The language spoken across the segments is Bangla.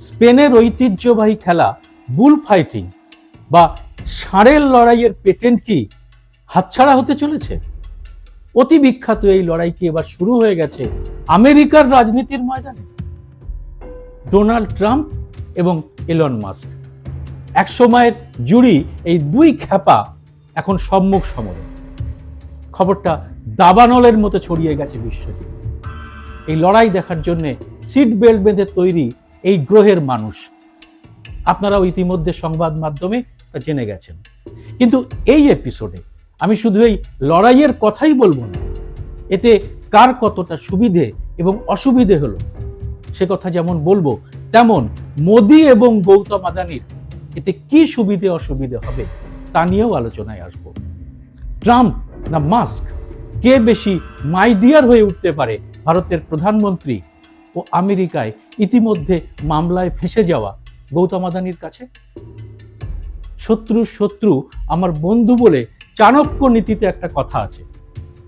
স্পেনের ঐতিহ্যবাহী খেলা বুল ফাইটিং বা ষাঁড়ের লড়াইয়ের পেটেন্ট কি হাতছাড়া হতে চলেছে? অতি বিখ্যাত এই লড়াই কি এবার শুরু হয়ে গেছে আমেরিকার রাজনীতির ময়দানে? ডোনাল্ড ট্রাম্প এবং এলন মাস্ক। এক সময়ের জুড়ি এই দুই খ্যাপা এখন সম্মুখ সমরে। খবরটা দাবানলের মতো ছড়িয়ে গেছে বিশ্বজুড়ে। এই লড়াই দেখার জন্য সিট বেল্ট বেঁধে তৈরি এই গ্রহের মানুষ। আপনারাও ইতিমধ্যে সংবাদ মাধ্যমে জেনে গেছেন। কিন্তু এই এপিসোডে আমি শুধু এই লড়াইয়ের কথাই বলব না, এতে কার কতটা সুবিধে এবং অসুবিধে হলো, সে কথা যেমন বলব, তেমন মোদি এবং গৌতম আদানির এতে কি সুবিধে অসুবিধে হবে তা নিয়েও আলোচনায় আসব। ট্রাম্প না মাস্ক, কে বেশি মাইডিয়ার হয়ে উঠতে পারে ভারতের প্রধানমন্ত্রী ও আমেরিকায় ইতিমধ্যে মামলায় ফেসে যাওয়া গৌতম আদানির কাছে? শত্রু শত্রু আমার বন্ধু বলে চাণক্য নীতিতে একটা কথা আছে।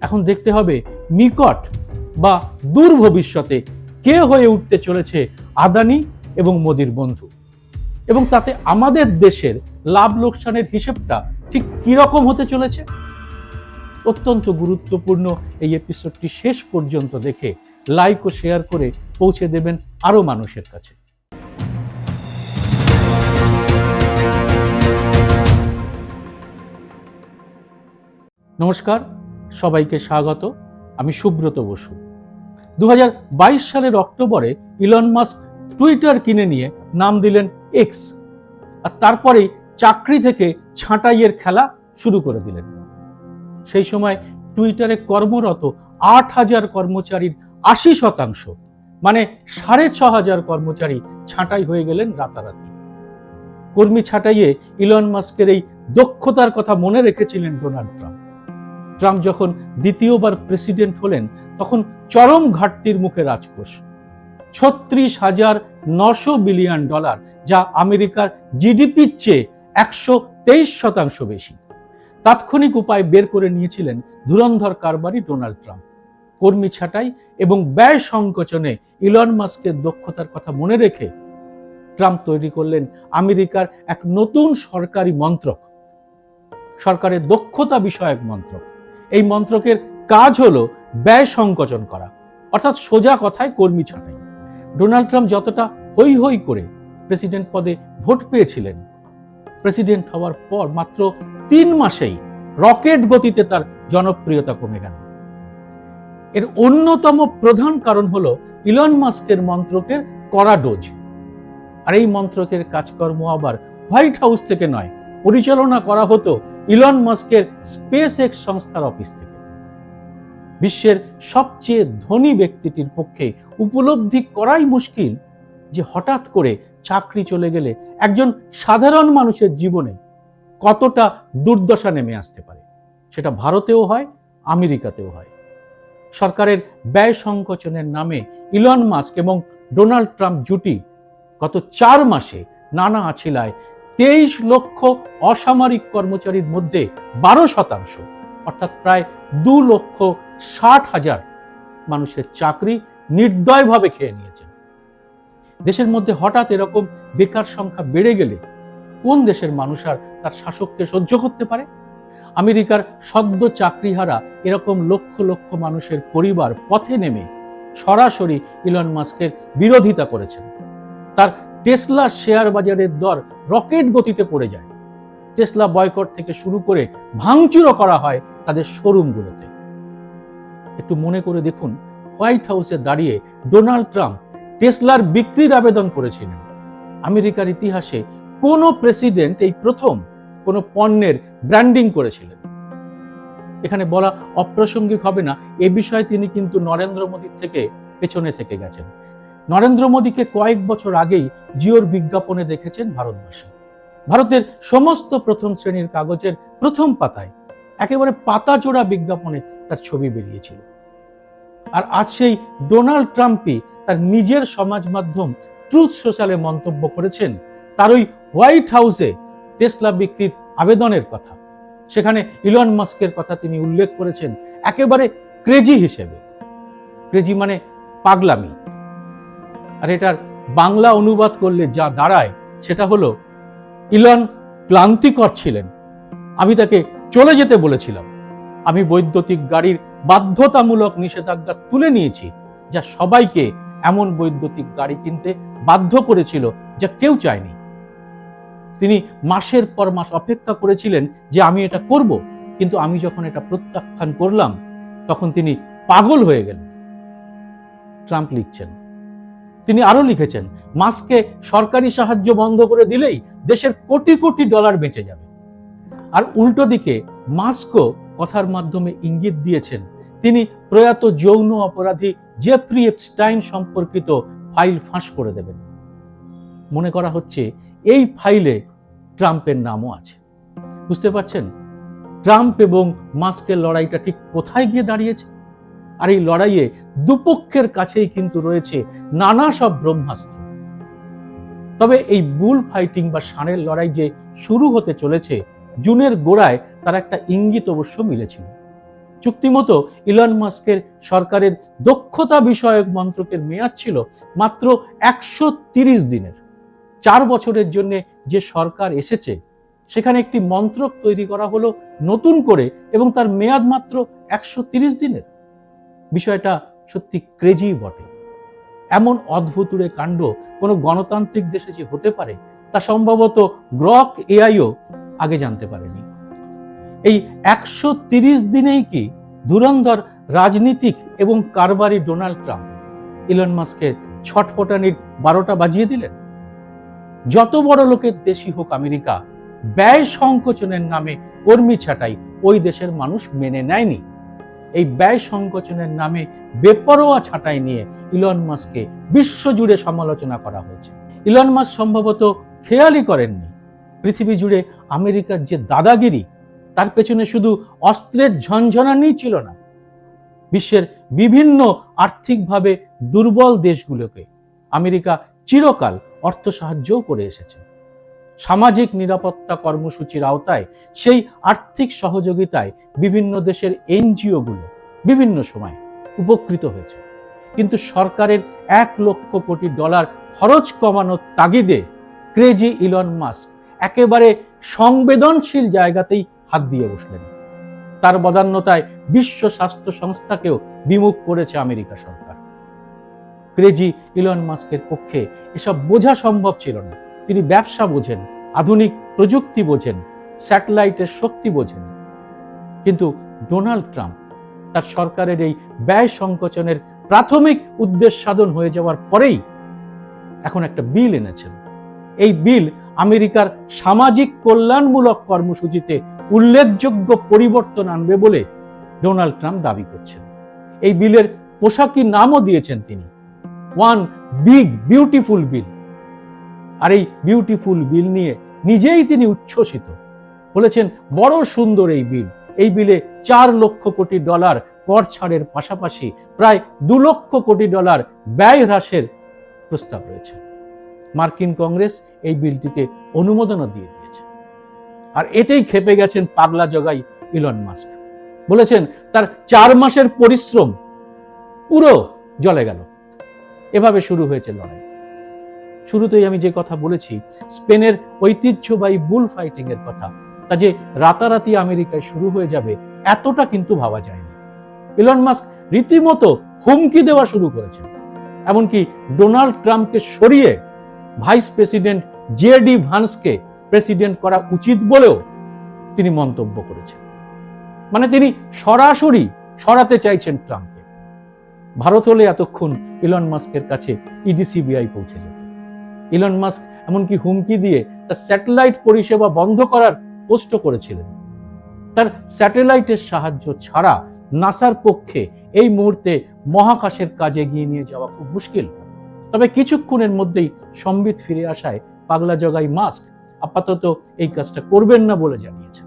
এখন দেখতে হবে নিকট বা দূর ভবিষ্যতে কে হয়ে উঠতে চলেছে আদানি এবং মোদির বন্ধু? এবং তাতে আমাদের দেশের লাভ লোকসানের হিসেবটা ঠিক কীরকম হতে চলেছে? অত্যন্ত গুরুত্বপূর্ণ এই এপিসোডটি শেষ পর্যন্ত দেখে লাইক ও শেয়ার করে পৌঁছে দেবেন আরও মানুষের কাছে। নমস্কার, সবাইকে স্বাগত। আমি সুব্রত বসু। দু হাজার বাইশ সালের অক্টোবরে ইলন মাস্ক টুইটার কিনে নিয়ে নাম দিলেন এক্স। আর তারপরেই চাকরি থেকে ছাঁটাইয়ের খেলা শুরু করে দিলেন। সেই সময় টুইটারে কর্মরত আট হাজার কর্মচারীর আশি শতাংশ মানে সাড়ে ছ হাজার কর্মচারী ছাঁটাই হয়ে গেলেন রাতারাতি। কর্মী ছাঁটাইয়ে ইলন মাস্কের এই দক্ষতার কথা মনে রেখেছিলেন ডোনাল্ড ট্রাম্প। ট্রাম্প যখন দ্বিতীয়বার প্রেসিডেন্ট হলেন, তখন চরম ঘাটতির মুখে রাজকোষ। ছত্রিশ হাজার নশো বিলিয়ন ডলার, যা আমেরিকার জিডিপির চেয়ে একশো তেইশ শতাংশ বেশি। তাৎক্ষণিক উপায় বের করে নিয়েছিলেন ধুরন্ধর কারবারি ডোনাল্ড ট্রাম্প। কর্মী ছাঁটাই এবং ব্যয় সংকোচনে ইলন মাস্কের দক্ষতার কথা মনে রেখে ট্রাম্প তৈরি করলেন আমেরিকার এক নতুন সরকারি মন্ত্রক। সরকারের দক্ষতা বিষয়ক মন্ত্রক। এই মন্ত্রকের কাজ হলো ব্যয় সংকোচন করা, অর্থাৎ সোজা কথায় কর্মী ছাঁটাই। ডোনাল্ড ট্রাম্প যতটা হই হই করে প্রেসিডেন্ট পদে ভোট পেয়েছিলেন, প্রেসিডেন্ট হওয়ার পর মাত্র তিন মাসেই রকেট গতিতে তার জনপ্রিয়তা কমে গেল। এর অন্যতম প্রধান কারণ হলো ইলন মাস্কের মন্ত্রকের কড়া ডোজ। আর এই মন্ত্রকের কাজকর্ম আবার হোয়াইট হাউস থেকে নয়, পরিচালনা করা হতো ইলন মাস্কের স্পেস এক্স সংস্থার অফিস থেকে। বিশ্বের সবচেয়ে ধনী ব্যক্তিটির পক্ষে উপলব্ধি করাই মুশকিল যে হঠাৎ করে চাকরি চলে গেলে একজন সাধারণ মানুষের জীবনে কতটা দুর্দশা নেমে আসতে পারে। সেটা ভারতেও হয়, আমেরিকাতেও হয়। সরকারের ব্যয় সংকোচনের নামে ইলন মাস্ক এবং ডোনাল্ড ট্রাম্প জুটি গত চার মাসে নানা আছিলায়। তেইশ লক্ষ অসামরিক কর্মচারীর মধ্যে বারো শতাংশ, অর্থাৎ প্রায় দু লক্ষ ষাট হাজার মানুষের চাকরি নির্দয়ভাবে খেয়ে নিয়েছে। দেশের মধ্যে হঠাৎ এরকম বেকার সংখ্যা বেড়ে গেলে কোন দেশের মানুষ আর তার শাসককে সহ্য করতে পারে? আমেরিকার সদ্য চাকরিহারা এরকম লক্ষ লক্ষ মানুষের পরিবার পথে নেমে সরাসরি ইলন মাস্কের বিরোধিতা করেছেন। তার টেসলা শেয়ার বাজারের দর রকেট গতিতে পড়ে যায়। টেসলা বয়কট থেকে শুরু করে ভাঙচুরও করা হয় তাদের শোরুমগুলোতে। একটু মনে করে দেখুন, হোয়াইট হাউসে দাঁড়িয়ে ডোনাল্ড ট্রাম্প টেসলার বিক্রির আবেদন করেছিলেন। আমেরিকার ইতিহাসে কোনো প্রেসিডেন্ট এই প্রথম কোনো পণ্যের ব্র্যান্ডিং করেছিলেন। এখানে বলা অপ্রাসঙ্গিক হবে না, এ বিষয়ে তিনি কিন্তু নরেন্দ্র মোদীর থেকে পেছনে থেকে গেছেন। নরেন্দ্র মোদীকে কয়েক বছর আগেই জিওর বিজ্ঞাপনে দেখেছেন ভারতবাসী। ভারতের সমস্ত প্রথম শ্রেণির কাগজের প্রথম পাতায় একেবারে পাতা চোরা বিজ্ঞাপনে তার ছবি বেরিয়েছিল। আর আজ সেই ডোনাল্ড ট্রাম্পই তার নিজের সমাজ মাধ্যম ট্রুথ সোশ্যালে মন্তব্য করেছেন, তার ওই হোয়াইট হাউসে টেসলা বিক্রির আবেদনের কথা। সেখানে ইলন মাস্কের কথা তিনি উল্লেখ করেছেন, একেবারে ক্রেজি হিসেবে। ক্রেজি মানে পাগলামি। আর এটার বাংলা অনুবাদ করলে যা দাঁড়ায়, সেটা হলো, ইলন ক্লান্তিকর ছিলেন। আমি তাকে চলে যেতে বলেছিলাম। আমি বৈদ্যুতিক গাড়ির বাধ্যতামূলক নিষেধাজ্ঞা তুলে নিয়েছি, যা সবাইকে এমন বৈদ্যুতিক গাড়ি কিনতে বাধ্য করেছিল, যা কেউ চায়নি। তিনি মাসের পর মাস অপেক্ষা করেছিলেন যে আমি এটা করব, কিন্তু আমি যখন এটা প্রত্যাখ্যান করলাম, তখন তিনি পাগল হয়ে গেলেন। ট্রাম্প লিখছেন। তিনি আরও লিখেছেন, মাস্ককে সরকারি সাহায্য বন্ধ করে দিলেই দেশের কোটি কোটি ডলার বেঁচে যাবে। আর উল্টো দিকে, মাস্কও কথার মাধ্যমে ইঙ্গিত দিয়েছেন, তিনি প্রয়াত যৌন অপরাধী জেফ্রি এপস্টাইন সম্পর্কিত ফাইল ফাঁস করে দেবেন। মনে করা হচ্ছে এই ফাইলে ট্রাম্পের নামও আছে। বুঝতে পারছেন? ট্রাম্প এবং মাস্কের লড়াইটা ঠিক কোথায় গিয়ে দাঁড়িয়েছে? আর এই লড়াইয়ে দুপক্ষের কাছেই কিন্তু রয়েছে নানা সব ব্রহ্মাস্ত্র। তবে এই বুল ফাইটিং বা ষাঁড়ের লড়াই যে শুরু হতে চলেছে, জুনের গোড়ায় তার একটা ইঙ্গিত অবশ্য মিলেছিল। চুক্তিমতো ইলন মাস্কের সরকারের দক্ষতা বিষয়ক মন্ত্রকের মেয়াদ ছিল মাত্র একশো দিনের। চার বছরের জন্য যে সরকার এসেছে, সেখানে একটি মন্ত্রক তৈরি করা হলো নতুন করে এবং তার মেয়াদ মাত্র একশো দিনের। বিষয়টা সত্যি ক্রেজি বটে। এমন অদ্ভুতুরে কাণ্ড কোনো গণতান্ত্রিক দেশে যে হতে পারে, তা সম্ভবত গ্রক এআইও আগে জানতে পারেনি। এই একশো দিনেই কি ধুরন্ধর রাজনীতিক এবং কারবারি ডোনাল্ড ট্রাম্প ইলন মাস্কের ছটফটানির বারোটা বাজিয়ে দিলেন? যত বড় লোকের দেশই হোক আমেরিকা, ব্যয় সংকোচনের নামে কর্মী ছাঁটাই ওই দেশের মানুষ মেনে নেয়নি। এই ব্যয় সংকোচনের নামে বেপরোয়া ছাঁটাই নিয়ে ইলন মাস্ককে বিশ্বজুড়ে সমালোচনা করা হয়েছে। ইলন মাস্ক সম্ভবত খেয়ালই করেননি, পৃথিবী জুড়ে আমেরিকার যে দাদাগিরি, তার পেছনে শুধু অস্ত্রের ঝনঝনানি ছিল না, বিশ্বের বিভিন্ন আর্থিকভাবে দুর্বল দেশগুলোকে। আমেরিকা চিরকাল অর্থ সাহায্যও করে এসেছে। সামাজিক নিরাপত্তা কর্মসূচির আওতায় সেই আর্থিক সহযোগিতায় বিভিন্ন দেশের এনজিওগুলো বিভিন্ন সময় উপকৃত হয়েছে। কিন্তু সরকারের এক লক্ষ কোটি ডলার খরচ কমানোর তাগিদে ক্রেজি ইলন মাস্ক একেবারে সংবেদনশীল জায়গাতেই হাত দিয়ে বসলেন। তার বদান্যতায় বিশ্ব স্বাস্থ্য সংস্থাকেও বিমুখ করেছে আমেরিকা সরকার। ক্রেজি ইলন মাস্কের পক্ষে এসব বোঝা সম্ভব ছিল না। তিনি ব্যবসা বোঝেন, আধুনিক প্রযুক্তি বোঝেন, স্যাটেলাইটের শক্তি বোঝেন। কিন্তু ডোনাল্ড ট্রাম্প তার সরকারের এই ব্যয় সংকোচনের প্রাথমিক উদ্দেশ্য সাধন হয়ে যাওয়ার পরেই এখন একটা বিল এনেছেন। এই বিল আমেরিকার সামাজিক কল্যাণমূলক কর্মসূচিতে উল্লেখযোগ্য পরিবর্তন আনবে বলে ডোনাল্ড ট্রাম্প দাবি করছেন। এই বিলের পোশাকি নামও দিয়েছেন তিনি। One big beautiful bill. আর এই বিউটিফুল বিল নিয়ে নিজেই তিনি উচ্ছ্বসিত। বলেছেন, বড় সুন্দর এই বিল। এই বিলে চার লক্ষ কোটি ডলার কর ছাড়ের পাশাপাশি প্রায় দু লক্ষ কোটি ডলার ব্যয় হ্রাসের প্রস্তাব রয়েছে। মার্কিন কংগ্রেস এই বিলটিকে অনুমোদনও দিয়ে দিয়েছে। আর এতেই খেপে গেছেন পাগলা জগাই ইলন মাস্ক। বলেছেন, তার চার মাসের পরিশ্রম পুরো জলে গেল। এভাবে শুরু হয়েছে লড়াই। শুরুতেই আমি যে কথা বলেছি, স্পেনের ঐতিহ্যবাহী বুল ফাইটিং এর কথা, তা যে রাতারাতি আমেরিকায় শুরু হয়ে যাবে, এতটা কিন্তু ভাবা যায়নি। ইলন মাস্ক রীতিমতো হুমকি দেওয়া শুরু করেছেন। এমনকি ডোনাল্ড ট্রাম্পকে সরিয়ে ভাইস প্রেসিডেন্ট জে ডি ভান্সকে প্রেসিডেন্ট করা উচিত বলেও তিনি মন্তব্য করেছেন। মানে তিনি সরাসরি সরাতে চাইছেন ট্রাম্পকে। ভারত হলে এতক্ষণ ইলন মাস্কের কাছে ইডিসিবিআই পৌঁছে যেত। ইলন মাস্ক এমনকি হুমকি দিয়ে তার স্যাটেলাইট পরিষেবা বন্ধ করার পোস্ট করেছিলেন। তার স্যাটেলাইটের সাহায্য ছাড়া নাসার পক্ষে এই মুহূর্তে মহাকাশের কাজে এগিয়ে নিয়ে যাওয়া খুব মুশকিল। তবে কিছুক্ষণের মধ্যেই সম্বিত ফিরে আসায় পাগলা জগাই মাস্ক আপাতত এই কাজটা করবেন না বলে জানিয়েছেন।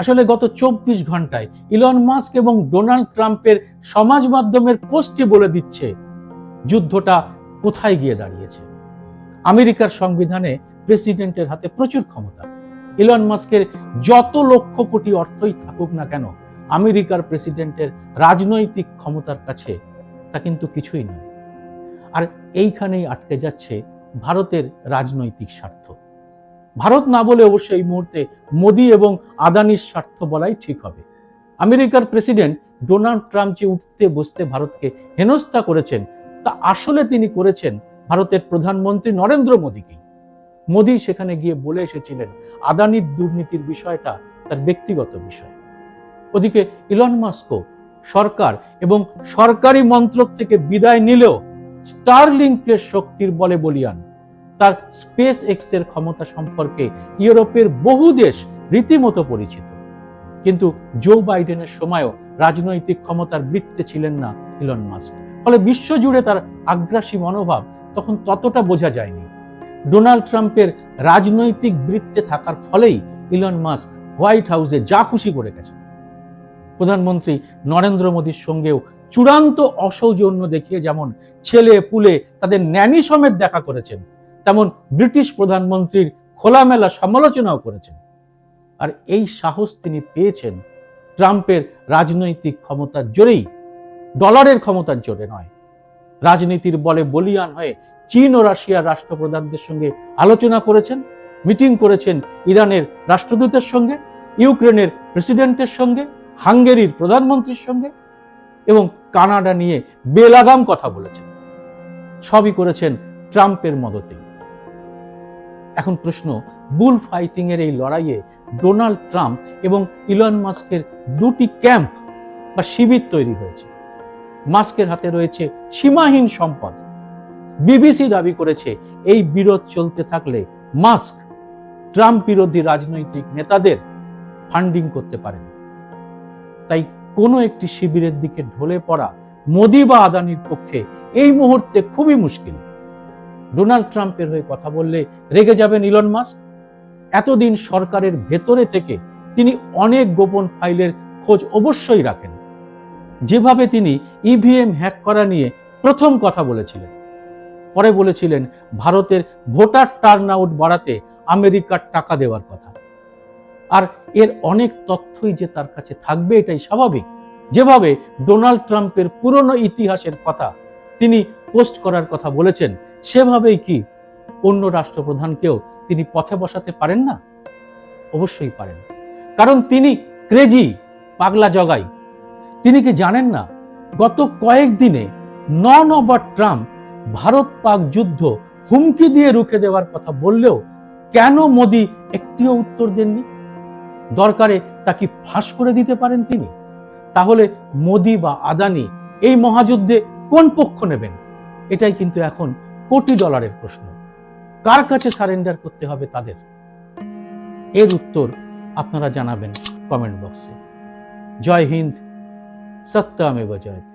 আসলে গত চব্বিশ ঘন্টায় ইলন মাস্ক এবং ডোনাল্ড ট্রাম্পের সমাজ মাধ্যমের পোস্টে বলে দিচ্ছে, যুদ্ধটা কোথায় গিয়ে দাঁড়িয়েছে? আমেরিকার সংবিধানে প্রেসিডেন্টের হাতে প্রচুর ক্ষমতা। ইলন মাস্কের যত লক্ষ কোটি অর্থই থাকুক না কেন, আমেরিকার প্রেসিডেন্টের রাজনৈতিক ক্ষমতার কাছে তা কিন্তু কিছুই নয়। আর এইখানেই আটকে যাচ্ছে ভারতের রাজনৈতিক স্বার্থ। ভারত না বলে অবশ্য এই মুহূর্তে মোদি এবং আদানির স্বার্থ বলাই ঠিক হবে। আমেরিকার প্রেসিডেন্ট ডোনাল্ড ট্রাম্প যে উঠতে বসতে ভারতকে হেনস্থা করেছেন, তা আসলে তিনি করেছেন ভারতের প্রধানমন্ত্রী নরেন্দ্র মোদীকেই। মোদী সেখানে গিয়ে বলে এসেছিলেন, আদানির দুর্নীতির বিষয়টা তার ব্যক্তিগত বিষয়। ওদিকে ইলন মাস্কো সরকার এবং সরকারি মন্ত্রক থেকে বিদায় নিলেও স্টারলিংকের শক্তির বলে বলিয়ান। তার স্পেস এক্সের ক্ষমতা সম্পর্কে ইউরোপের বহু দেশ রীতিমতো পরিচিত। কিন্তু জো বাইডেনের সময়ও রাজনৈতিক ক্ষমতার বৃত্তে ছিলেন না ইলন মাস্ক। ফলে বিশ্বজুড়ে তার আগ্রাসী মনোভাব তখন ততটা বোঝা যায়নি। ডোনাল্ড ট্রাম্পের রাজনৈতিক বৃত্তে থাকার ফলেই ইলন মাস্ক হোয়াইট হাউসে যা খুশি করে গেছেন। প্রধানমন্ত্রী নরেন্দ্র মোদীর সঙ্গেও চূড়ান্ত অসৌজন্য দেখিয়ে যেমন ছেলে পুলে তাদের ন্যানি সমেত দেখা করেছেন তেমন ব্রিটিশ প্রধানমন্ত্রীর খোলামেলা সমালোচনাও করেছেন। আর এই সাহস তিনি পেয়েছেন ট্রাম্পের রাজনৈতিক ক্ষমতার জোরেই। ডলারের ক্ষমতার জোরে নয়। রাজনীতির বলে বলিয়ান হয়ে চীন ও রাশিয়ার রাষ্ট্রপ্রধানদের সঙ্গে আলোচনা করেছেন, মিটিং করেছেন ইরানের রাষ্ট্রদূতের সঙ্গে, ইউক্রেনের প্রেসিডেন্টের সঙ্গে, হাঙ্গেরির প্রধানমন্ত্রীর সঙ্গে এবং কানাডা নিয়ে বেলাগাম কথা বলেছেন। সবই করেছেন ট্রাম্পের মদতে এখন প্রশ্ন বুল ফাইটিং এর এই লড়াইয়ে ডোনাল্ড ট্রাম্প এবং ইলন মাস্কের দুটি ক্যাম্প বা শিবির তৈরি হয়েছে। মাস্কের হাতে রয়েছে সীমাহীন সম্পদ। বিবিসি দাবি করেছে, এই বিরোধ চলতে থাকলে মাস্ক ট্রাম্প বিরোধী রাজনৈতিক নেতাদের ফান্ডিং করতে পারেন। তাই কোনো একটি শিবিরের দিকে ঢলে পড়া মোদি বা আদানির পক্ষে এই মুহূর্তে খুবই মুশকিল। ডোনাল্ড ট্রাম্পের হয়ে কথা বললে রেগে যাবেন ইলন মাস্ক? এতদিন সরকারের ভেতরে থেকে তিনি অনেক গোপন ফাইলের খোঁজ অবশ্যই রাখেন। যেভাবে তিনি ইভিএম হ্যাক করা নিয়ে প্রথম কথা বলেছিলেন। পরে বলেছিলেন, ভারতের ভোটার টার্ন আউট বাড়াতে আমেরিকার টাকা দেওয়ার কথা। আর এর অনেক তথ্যই যে তার কাছে থাকবে এটাই স্বাভাবিক। যেভাবে ডোনাল্ড ট্রাম্পের পুরনো ইতিহাসের কথা তিনি পোস্ট করার কথা বলেছেন, সেভাবেই কি অন্য রাষ্ট্রপ্রধানকেও তিনি পথে বসাতে পারেন না? অবশ্যই পারেন। কারণ তিনি ক্রেজি, পাগলা জগাই। তিনি কি জানেন না, গত কয়েকদিনে নন অবার ট্রাম্প ভারত পাক যুদ্ধ হুমকি দিয়ে রুখে দেওয়ার কথা বললেও কেন মোদি একটিও উত্তর দেননি? দরকারে তা কি ফাঁস করে দিতে পারেন তিনি। তাহলে মোদি বা আদানি এই মহাযুদ্ধে কোন পক্ষ নেবেন? এটাই কিন্তু এখন কোটি ডলারের প্রশ্ন। কার কাছে সারেন্ডার করতে হবে তাদের? এর উত্তর আপনারা জানাবেন কমেন্ট বক্সে। জয় হিন্দ, সত্যমেব জয়তে